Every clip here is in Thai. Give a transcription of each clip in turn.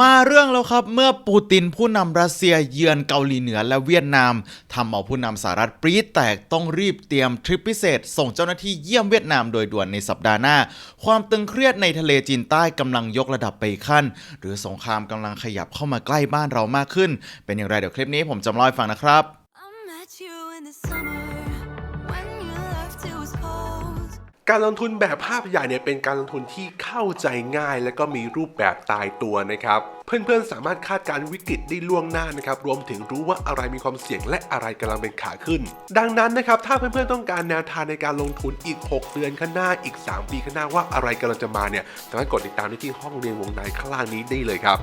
มาเรื่องแล้วครับเมื่อปูตินผู้นำรัสเซียเยือนเกาหลีเหนือและเวียดนามทำเอาผู้นำสหรัฐปรี๊ดแตกต้องรีบเตรียมทริปพิเศษ ส่งเจ้าหน้าที่เยี่ยมเวียดนามโดยด่วนในสัปดาห์หน้า ความตึงเครียดในทะเลจีนใต้กำลังยกระดับไปขั้น หรือสงครามกำลังขยับเข้ามาใกล้บ้านเรามากขึ้น เป็นอย่างไรเดี๋ยวคลิปนี้ผมจำลองให้ฟังนะครับ การลงทุนแบบภาพใหญ่เนี่ยเป็นการลงทุนที่เข้าใจง่าย และก็มีรูปแบบตายตัวนะครับ เพื่อนๆสามารถคาดการวิกฤตได้ล่วงหน้านะครับ รวมถึงรู้ว่าอะไรมีความเสี่ยงและอะไรกำลังเป็นขาขึ้น ดังนั้นนะครับ ถ้าเพื่อนๆต้องการแนวทางในการลงทุนอีก 6 เดือนข้างหน้าอีก 3 ปีข้างหน้าว่าอะไรกำลังจะมาเนี่ยสามารถกดติดตามได้ที่ห้องเรียนวงในข้างล่างนี้ได้เลยครับ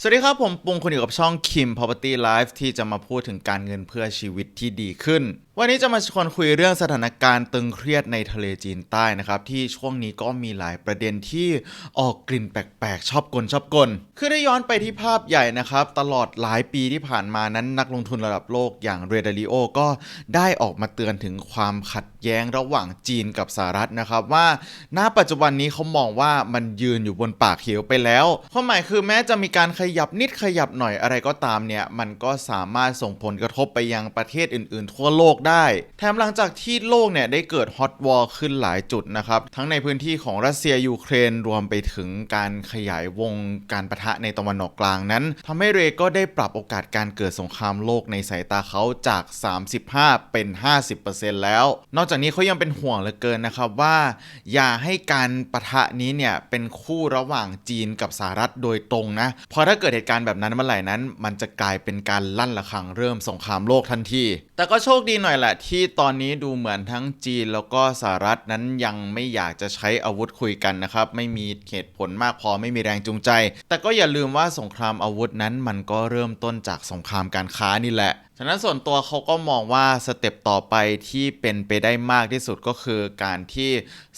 สวัสดีครับ ผมปุงคุณอยู่กับช่อง Kim Property Life ที่จะมาพูดถึงการเงินเพื่อชีวิตที่ดีขึ้น วันนี้จะมาชวนคุยเรื่องสถานการณ์ตึงเครียดในทะเลจีนใต้นะครับ ที่ช่วงนี้ก็มีหลายประเด็นที่ออกกลิ่นแปลกๆ ชอบกลชอบกล คือได้ย้อนไปที่ภาพใหญ่นะครับ ตลอดหลายปีที่ผ่านมานั้นนักลงทุนระดับโลกอย่างเรดาริโอก็ได้ออกมาเตือนถึงความขัดแย้งระหว่างจีนกับสหรัฐนะครับ ว่าณปัจจุบันนี้เขามองว่ามันยืนอยู่บนปากเหวไปแล้วความหมายคือแม้จะมีการขยับนิดขยับหน่อยอะไรก็ตามเนี่ยมันก็สามารถส่งผลกระทบไปยังประเทศอื่น ๆ ทั่วโลกได้ แถมหลังจากที่โลกเนี่ยได้เกิดฮอตวอร์ขึ้นหลายจุดนะครับ ทั้งในพื้นที่ของรัสเซียยูเครนรวมไปถึงการขยายวงการประทะในตะวันออกกลางนั้นทำให้เรก็ได้ปรับโอกาสการเกิดสงครามโลกในสายตาเขาจาก 35 เป็น 50%แล้ว นอกจากนี้เขายังเป็นห่วงเหลือเกินนะครับว่า อย่าให้การประทะนี้เนี่ยเป็นคู่ระหว่างจีนกับสหรัฐโดยตรงนะเพราะถ้าเกิดเหตุการณ์แบบนั้นเมื่อไหร่นั้น มันจะกลายเป็นการลั่นระฆังเริ่มสงครามโลกทันที แต่ก็โชคดีหน่อยแหละที่ตอนนี้ดูเหมือนทั้งจีนแล้วก็สหรัฐนั้นยังไม่อยากจะใช้อาวุธคุยกันนะครับ ไม่มีเหตุผลมากพอไม่มีแรงจูงใจ แต่ก็อย่าลืมว่าสงครามอาวุธนั้นมันก็เริ่มต้นจากสงครามการค้านี่แหละฉะนั้นส่วนตัวเขาก็มองว่าสเต็ปต่อไปที่เป็นไปได้มากที่สุดก็คือการที่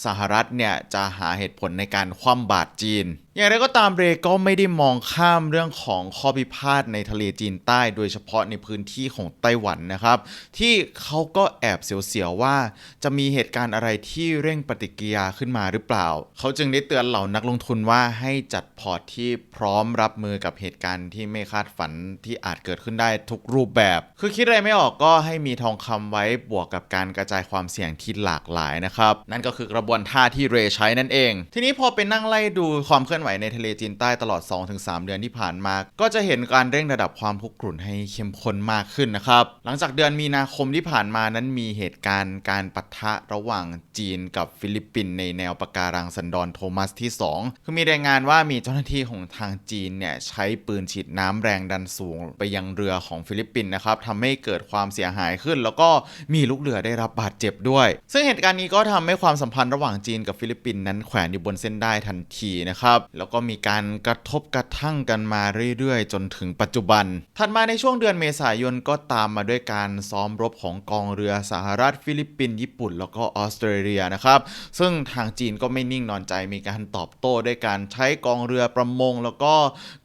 สหรัฐเนี่ยจะหาเหตุผลในการคว่ำบาตรจีน อย่างไรก็ตามเรก็ไม่ได้มองข้ามเรื่องของข้อพิพาทในทะเลจีนใต้ โดยเฉพาะในพื้นที่ของไต้หวันนะครับ ที่เขาก็แอบเสียวๆว่า จะมีเหตุการณ์อะไรที่เร่งปฏิกิริยาขึ้นมาหรือเปล่า เขาจึงได้เตือนเหล่านักลงทุนว่าให้จัดพอร์ตที่พร้อมรับมือกับเหตุการณ์ที่ไม่คาดฝันที่อาจเกิดขึ้นได้ทุกรูปแบบ คือคิดอะไรไม่ออกก็ให้มีทองคำไว้บวกกับการกระจายความเสี่ยงที่หลากหลายนะครับนั่นก็คือกระบวนท่าที่เรใช้นั่นเอง ทีนี้พอไปนั่งไล่ดูความเคลื่อนไหวในทะเลจีนใต้ตลอด 2-3 เดือนที่ผ่านมา ก็จะเห็นการเร่งระดับความคุกรุ่นให้เข้มข้นมากขึ้นนะครับ หลังจากเดือนมีนาคมที่ผ่านมานั้นมีเหตุการณ์การปะทะระหว่างจีนกับฟิลิปปินส์ในแนวปะการังสันดอนโทมัสที่ 2 คือมีรายงานว่ามีเจ้าหน้าที่ของทางจีนเนี่ยใช้ปืนฉีดน้ำแรงดันสูง ไปยังเรือของฟิลิปปินส์นะครับทำให้เกิดความเสียหายขึ้น แล้วก็มีลูกเรือได้รับบาดเจ็บด้วย ซึ่งเหตุการณ์นี้ก็ทำให้ความสัมพันธ์ระหว่างจีนกับฟิลิปปินส์นั้นแขวนอยู่บนเส้นได้ทันทีนะครับแล้วก็มีการกระทบกระทั่งกันมาเรื่อยๆ จนถึงปัจจุบัน ถัดมาในช่วงเดือนเมษายนก็ตามมาด้วยการซ้อมรบของกองเรือสหรัฐฟิลิปปินส์ญี่ปุ่น แล้วก็ออสเตรเลียนะครับ ซึ่งทางจีนก็ไม่นิ่งนอนใจมีการตอบโต้ด้วยการใช้กองเรือประมง แล้วก็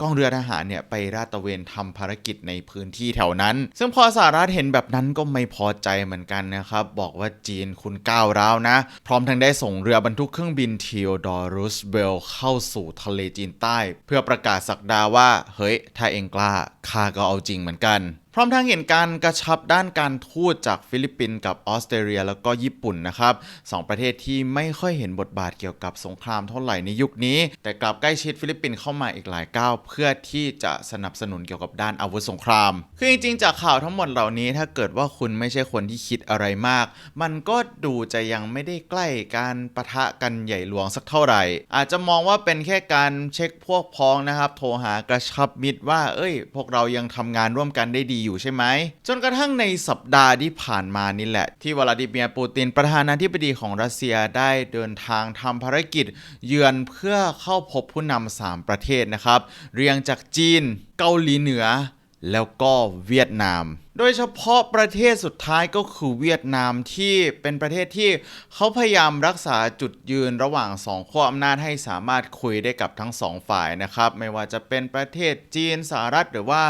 กองเรือทหารเนี่ยไปราดตระเวนทำภารกิจในพื้นที่แถวนั้น ซึ่งพอสหรัฐเห็นแบบนั้นก็ไม่พอใจเหมือนกันนะครับบอกว่าจีนคุณก้าวร้าวนะ พร้อมทั้งได้ส่งเรือบรรทุกเครื่องบินทีโอดอร์รูสเบลเข้าสู่ทะเลจีนใต้ เพื่อประกาศสักดาว่า เฮ้ย ถ้าเองกล้าข้าก็เอาจริงเหมือนกัน พร้อมทั้งเห็นการกระชับด้านการทูตจากฟิลิปปินส์กับออสเตรเลียแล้วก็ญี่ปุ่นนะครับสองประเทศที่ไม่ค่อยเห็นบทบาทเกี่ยวกับสงครามเท่าไหร่ในยุคนี้ แต่กลับใกล้ชิดฟิลิปปินส์เข้ามาอีกหลายก้าวเพื่อที่จะสนับสนุนเกี่ยวกับด้านอาวุธสงคราม คือจริงๆจากข่าวทั้งหมดเหล่านี้ถ้าเกิดว่าคุณไม่ใช่คนที่คิดอะไรมาก มันก็ดูจะยังไม่ได้ใกล้การปะทะกันใหญ่หลวงสักเท่าไหร่ อาจจะมองว่าเป็นแค่การเช็คพวกพ้องนะครับ โทรหากระชับมิตรว่า เอ้ย พวกเรายังทำงานร่วมกันได้ดีอยู่ใช่ไหม จนกระทั่งในสัปดาห์ที่ผ่านมานี่แหละ ที่วลาดิเมียร์ปูตินประธานาธิบดีของรัสเซียได้เดินทางทำภารกิจ เยือนเพื่อเข้าพบผู้นำสามประเทศนะครับ เรียงจากจีน เกาหลีเหนือ แล้วก็เวียดนาม โดยเฉพาะประเทศสุดท้ายก็คือเวียดนามที่เป็นประเทศที่เขาพยายามรักษาจุดยืนระหว่างสองขั้วอำนาจให้สามารถคุยได้กับทั้งสองฝ่ายนะครับ ไม่ว่าจะเป็นประเทศจีนสหรัฐหรือว่า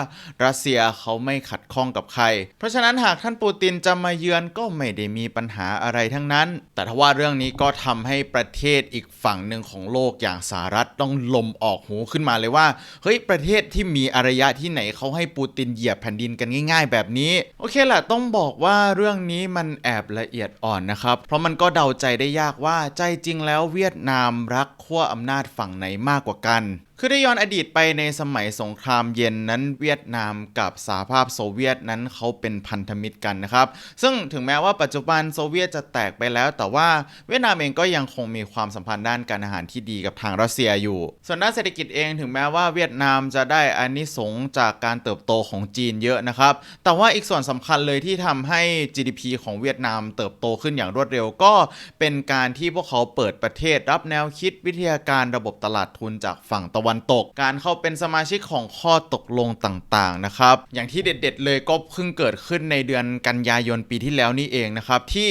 รัสเซียเขาไม่ขัดข้องกับใคร เพราะฉะนั้นหากท่านปูตินจะมาเยือนก็ไม่ได้มีปัญหาอะไรทั้งนั้น แต่ทว่าเรื่องนี้ก็ทำให้ประเทศอีกฝั่งหนึ่งของโลกอย่างสหรัฐต้องลมออกหูขึ้นมาเลยว่าเฮ้ยประเทศที่มีอารยะที่ไหนเขาให้ปูตินเหยียบแผ่นดินกันง่าย ๆ แบบนี้ โอเคแหละต้องบอกว่าเรื่องนี้มันแอบละเอียดอ่อนนะครับ เพราะมันก็เดาใจได้ยากว่าใจจริงแล้วเวียดนามรักขั้วอำนาจฝั่งไหนมากกว่ากัน คือได้ย้อนอดีตไปในสมัยสงครามเย็นนั้นเวียดนามกับสหภาพโซเวียตนั้นเขาเป็นพันธมิตรกันนะครับ ซึ่งถึงแม้ว่าปัจจุบันโซเวียตจะแตกไปแล้ว แต่ว่าเวียดนามเองก็ยังคงมีความสัมพันธ์ด้านการอาหารที่ดีกับทางรัสเซียอยู่ ส่วนด้านเศรษฐกิจเองถึงแม้ว่าเวียดนามจะได้อานิสงจากการเติบโตของจีนเยอะนะครับ แต่ว่าอีกส่วนสำคัญเลยที่ทำให้ GDP ของเวียดนามเติบโตขึ้นอย่างรวดเร็วก็เป็นการที่พวกเขาเปิดประเทศรับแนวคิดวิทยาการระบบตลาดทุนจากฝั่งตะวันตก การเข้าเป็นสมาชิกของข้อตกลงต่างๆนะครับอย่างที่เด็ด ๆ เลยก็เพิ่งเกิดขึ้นในเดือนกันยายนปีที่แล้วนี่เองนะครับที่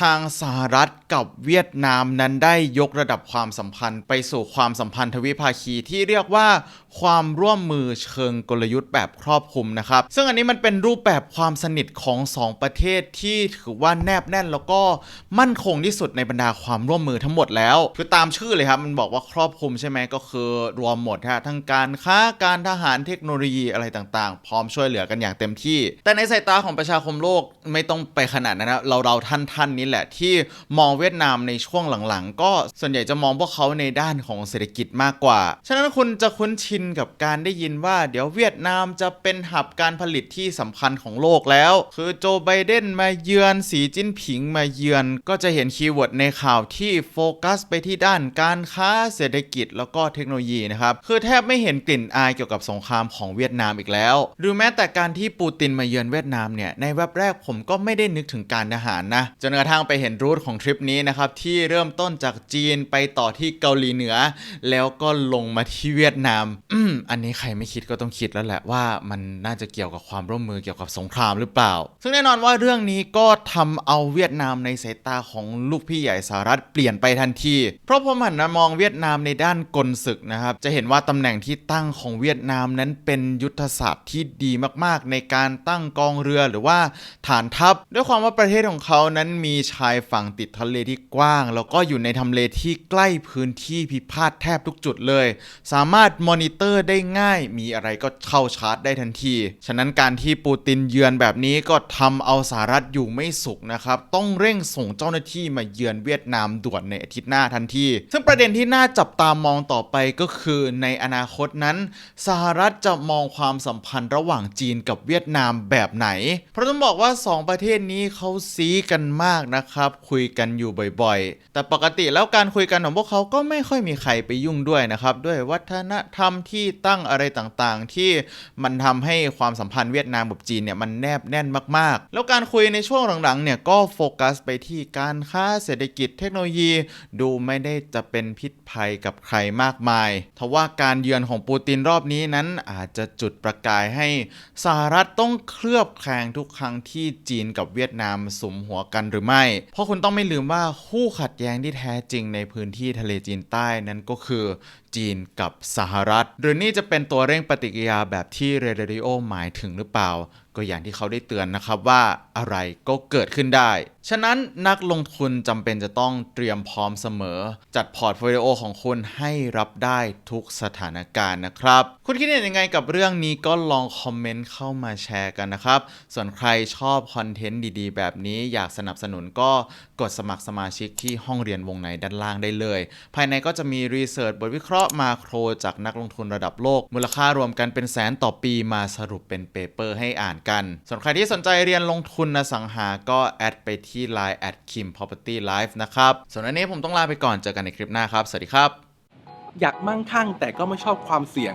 ทางสหรัฐกับเวียดนามนั้นได้ยกระดับความสัมพันธ์ ไปสู่ความสัมพันธ์ทวิภาคีที่เรียกว่าความร่วมมือเชิงกลยุทธ์แบบครอบคลุมนะครับ ซึ่งอันนี้มันเป็นรูปแบบความสนิทของสองประเทศที่ถือว่าแนบแน่นแล้วก็มั่นคงที่สุดในบรรดาความร่วมมือทั้งหมดแล้ว คือตามชื่อเลยครับ มันบอกว่าครอบคลุมใช่ไหมก็คือรวมหมดฮะทั้งการค้าการทหารเทคโนโลยีอะไรต่างๆ พร้อมช่วยเหลือกันอย่างเต็มที่ แต่ในสายตาของประชาคมโลกไม่ต้องไปขนาดนั้นนะเราเราท่านท่านนี้แหละที่มองเวียดนามในช่วงหลังๆ ก็ส่วนใหญ่จะมองพวกเขาในด้านของเศรษฐกิจมากกว่า ฉะนั้นคุณจะคุ้นชินกับการได้ยินว่า เดี๋ยวเวียดนามจะเป็นหับการผลิตที่สำคัญของโลกแล้ว คือโจไบเดนมาเยือนสีจิ้นผิงมาเยือน ก็จะเห็นคีย์เวิร์ดในข่าวที่โฟกัสไปที่ด้านการค้าเศรษฐกิจแล้วก็เทคโนโลยีนะครับคือแทบไม่เห็นกลิ่นอายเกี่ยวกับสงครามของเวียดนามอีกแล้ว หรือแม้แต่การที่ปูตินมาเยือนเวียดนามเนี่ย ในแวบแรกผมก็ไม่ได้นึกถึงการทหารนะ จนกระทั่งไปเห็นรูทของทริปนี้นะครับ ที่เริ่มต้นจากจีนไปต่อที่เกาหลีเหนือ แล้วก็ลงมาที่เวียดนามอืมอันนี้ใครไม่คิดก็ต้องคิดแล้วแหละว่ามันน่าจะเกี่ยวกับความร่วมมือเกี่ยวกับสงครามหรือเปล่า ซึ่งแน่นอนว่าเรื่องนี้ก็ทำเอาเวียดนามในสายตาของลูกพี่ใหญ่สหรัฐเปลี่ยนไปทันที เพราะผมหันมามองเวียดนามในด้านกลศึกนะครับจะเห็นว่าตำแหน่งที่ตั้งของเวียดนามนั้นเป็นยุทธศาสตร์ที่ดีมากๆ ในการตั้งกองเรือหรือว่าฐานทัพ ด้วยความว่าประเทศของเขานั้นมีชายฝั่งติดทะเลที่กว้าง แล้วก็อยู่ในทำเลที่ใกล้พื้นที่พิพาทแทบทุกจุดเลย สามารถมอนิเตอร์ได้ง่าย มีอะไรก็เข้าชาร์จได้ทันที ฉะนั้นการที่ปูตินเยือนแบบนี้ก็ทำเอาสหรัฐอยู่ไม่สุขนะครับต้องเร่งส่งเจ้าหน้าที่มาเยือนเวียดนามด่วนในอาทิตย์หน้าทันที ซึ่งประเด็นที่น่าจับตามองต่อไปก็คือในอนาคตนั้น สหรัฐจะมองความสัมพันธ์ระหว่างจีนกับเวียดนามแบบไหน เพราะต้องบอกว่า 2 ประเทศนี้เขาซีกันมากนะครับ คุยกันอยู่บ่อยๆ แต่ปกติแล้วการคุยกันของพวกเขาก็ไม่ค่อยมีใครไปยุ่งด้วยนะครับ ด้วยวัฒนธรรมที่ตั้งอะไรต่างๆ ที่มันทำให้ความสัมพันธ์เวียดนามกับจีนเนี่ยมันแนบแน่นมากๆ แล้วการคุยในช่วงหลังๆเนี่ยก็โฟกัสไปที่การค้าเศรษฐกิจเทคโนโลยี ดูไม่ได้จะเป็นพิษภัยกับใครมากมายทว่าการเยือนของปูตินรอบนี้นั้นอาจจะจุดประกายให้สหรัฐต้องเคลือบแคลงทุกครั้งที่จีนกับเวียดนามสมหัวกันหรือไม่ เพราะคุณต้องไม่ลืมว่าคู่ขัดแย้งที่แท้จริงในพื้นที่ทะเลจีนใต้นั้นก็คือจีนกับสหรัฐ หรือนี่จะเป็นตัวเร่งปฏิกิริยาแบบที่เรเดริโอหมายถึงหรือเปล่า ก็อย่างที่เขาได้เตือนนะครับว่าอะไรก็เกิดขึ้นได้ ฉะนั้นนักลงทุนจำเป็นจะต้องเตรียมพร้อมเสมอ จัดพอร์ตโฟลิโอของคุณให้รับได้ทุกสถานการณ์นะครับ คุณคิดเห็นยังไงกับเรื่องนี้ก็ลองคอมเมนต์เข้ามาแชร์กันนะครับ ส่วนใครชอบคอนเทนต์ดีๆ แบบนี้อยากสนับสนุนก็กดสมัครสมาชิกที่ห้องเรียนวงในด้านล่างได้เลย ภายในก็จะมีรีเสิร์ชบทวิเคราะห์มาโครจากนักลงทุนระดับโลก มูลค่ารวมกันเป็นแสนต่อปีมาสรุปเป็นเปเปอร์ให้อ่านกันส่วนใครที่สนใจเรียนลงทุนอสังหาก็แอดไปที่ Line แอด Kim Property Life นะครับส่วนวันนี้ผมต้องลาไปก่อนเจอกันในคลิปหน้าครับ สวัสดีครับ อยากมั่งคั่งแต่ก็ไม่ชอบความเสี่ยง